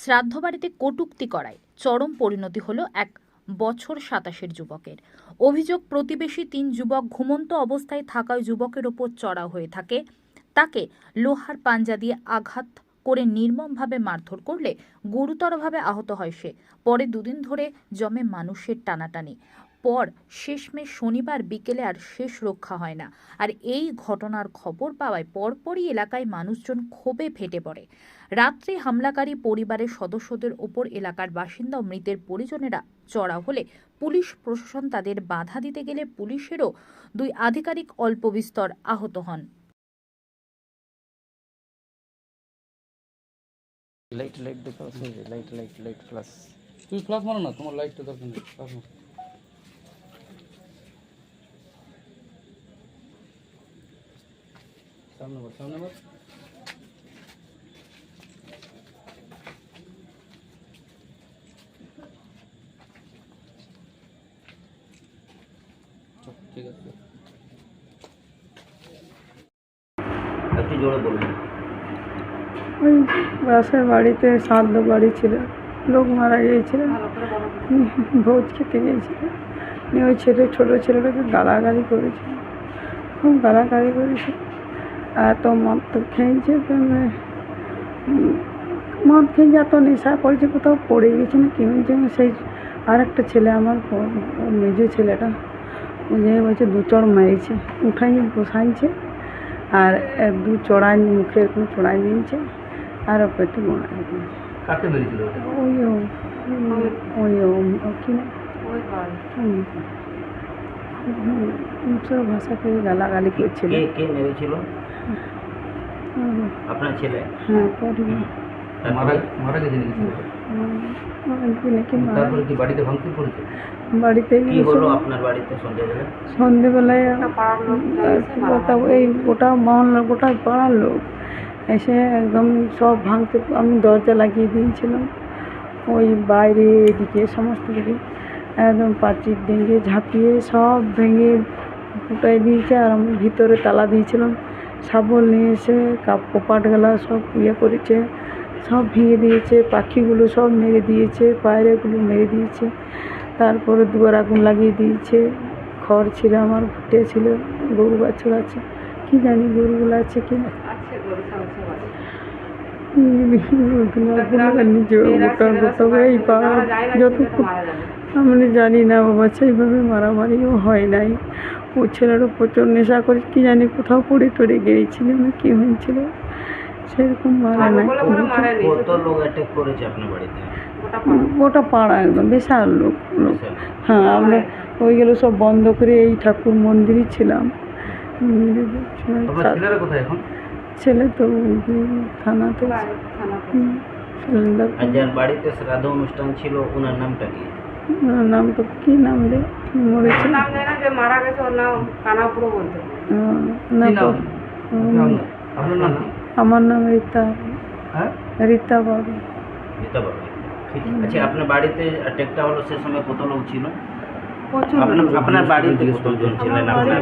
শ্রাদ্ধ বাড়িতে কটূক্তি করায় চরম পরিণতি হলো এক বছর সাতাশের যুবকের। অভিযোগ, প্রতিবেশী তিন যুবক ঘুমন্ত অবস্থায় থাকায় যুবকের ওপর চড়া হয়ে থাকে। তাকে লোহার পাঞ্জা দিয়ে আঘাত করে নির্মমভাবে মারধর করলে গুরুতরভাবে আহত হয় সে। পরে দুদিন ধরে জমে মানুষের টানাটানি। পর শেষমেশ শনিবার বিকেলে আর শেষ রক্ষা হয় না। আর এই ঘটনার খবর পাওয়ায় পরপরই এলাকায় মানুষজন ক্ষোভে ফেটে পড়ে। রাত্রে হামলাকারী পরিবারের সদস্যদের ওপর এলাকার বাসিন্দা মৃতের পরিজনেরা চড়া হলে পুলিশ প্রশাসন তাদের বাধা দিতে গেলে পুলিশেরও দুই আধিকারিক অল্প বিস্তর আহত হন। লাইট লাইট দেখো লাইট লাইট লাইট প্লাস তুমি ফ্লাশ মারো না তোমার লাইটটা দরকার নেই ফ্লাশ মারো। সামনে বল সামনে বল ঠিক আছে। একটু জোরে বলুন। ওই পাশের বাড়িতে শ্রাদ্ধ বাড়ি ছিল লোক মারা গিয়েছিল ভোজ খেতে গিয়েছিল। নিয়ে ওই ছেলে ছোটো ছেলেটাকে গালাগালি করেছিল। খুব গালাগালি করেছে এত মদ তো খেয়েছে তো মানে, মদ খেয়ে এত নেশা করেছে কোথাও পড়ে গেছে না কি হয়েছে? সেই আর একটা ছেলে আমার মেজো ছেলেটা যে বলছে দু চড় মেরেছে। উঠাই বসাইছে আর দু চড়াই মুখে এরকম চড়াই নিয়েছে আর পেটে দিয়েছে। ওই ও ওই ও ও কি না? সব ভাষা করে গালাগালি করছিল। কে মেরেছিল? আপনার ছেলে? হ্যাঁ পরে মারা মারা গেছে নাকি ছেলেটা? নাকি মারা তারপরে কি বাড়িতে ভাঙচুর করেছে? বাড়িতে কি গিয়েছিল হলো আপনার বাড়িতে সন্ধ্যাবেলা সন্ধেবেলায় গোটা এই গোটা পাড়ার লোক এসে একদম সব ভাঙতে আমি দরজা লাগিয়ে দিয়েছিলাম। ওই বাইরে এদিকে সমস্ত দিকে একদম পাঁচির ভেঙে ঝাঁপিয়ে সব ভেঙে ফুটাই দিয়েছে আর আমি ভিতরে তালা দিয়েছিলাম। শাবল নিয়ে এসে কাপ কপাট গেলা সব ইয়ে করেছে সব ভেঙে দিয়েছে পাখিগুলো সব মেরে দিয়েছে পায়রাগুলো মেরে দিয়েছে তারপরে দুয়ার আগুন লাগিয়ে দিয়েছে খড় ছিল আমার ফুটে ছিল গরু বাছুর আছে কি জানি গরুগুলো আছে কি না। আমি জানি না বাবা সেইভাবে মারামারিও হয় নাই। ও ছেলেরও প্রচুর নেশা করে কি জানি কোথাও পড়ে টড়ে গিয়েছিল না কি হয়েছিল? সেরকম মারা নাই কত লোক অ্যাটাক করেছে আপনার বাড়িতে? গোটা পাড়া। একদম বিশাল লোক লোক। হ্যাঁ আমরা ওইগুলো সব বন্ধ করে এই ঠাকুর মন্দিরই ছিলাম। ছেলে তো থানাতে বাড়িতে শ্রাদ্ধ অনুষ্ঠান ছিল ওনার নামটা কি? নাম তো কি নাম রে? মরেছে? নাম নেই না যে মারা গেছে ওর নাম কানাপুরো বলতে। না তো? আমার নাম রীতা। হ্যাঁ? রীতা বাবু। দিতে পারবে ঠিক। আচ্ছা আপনার বাড়িতে অ্যাটাকটা হলো সে সময় কত লোক ছিল? আপনার আপনার বাড়িতে কতজন ছিলেন? আপনার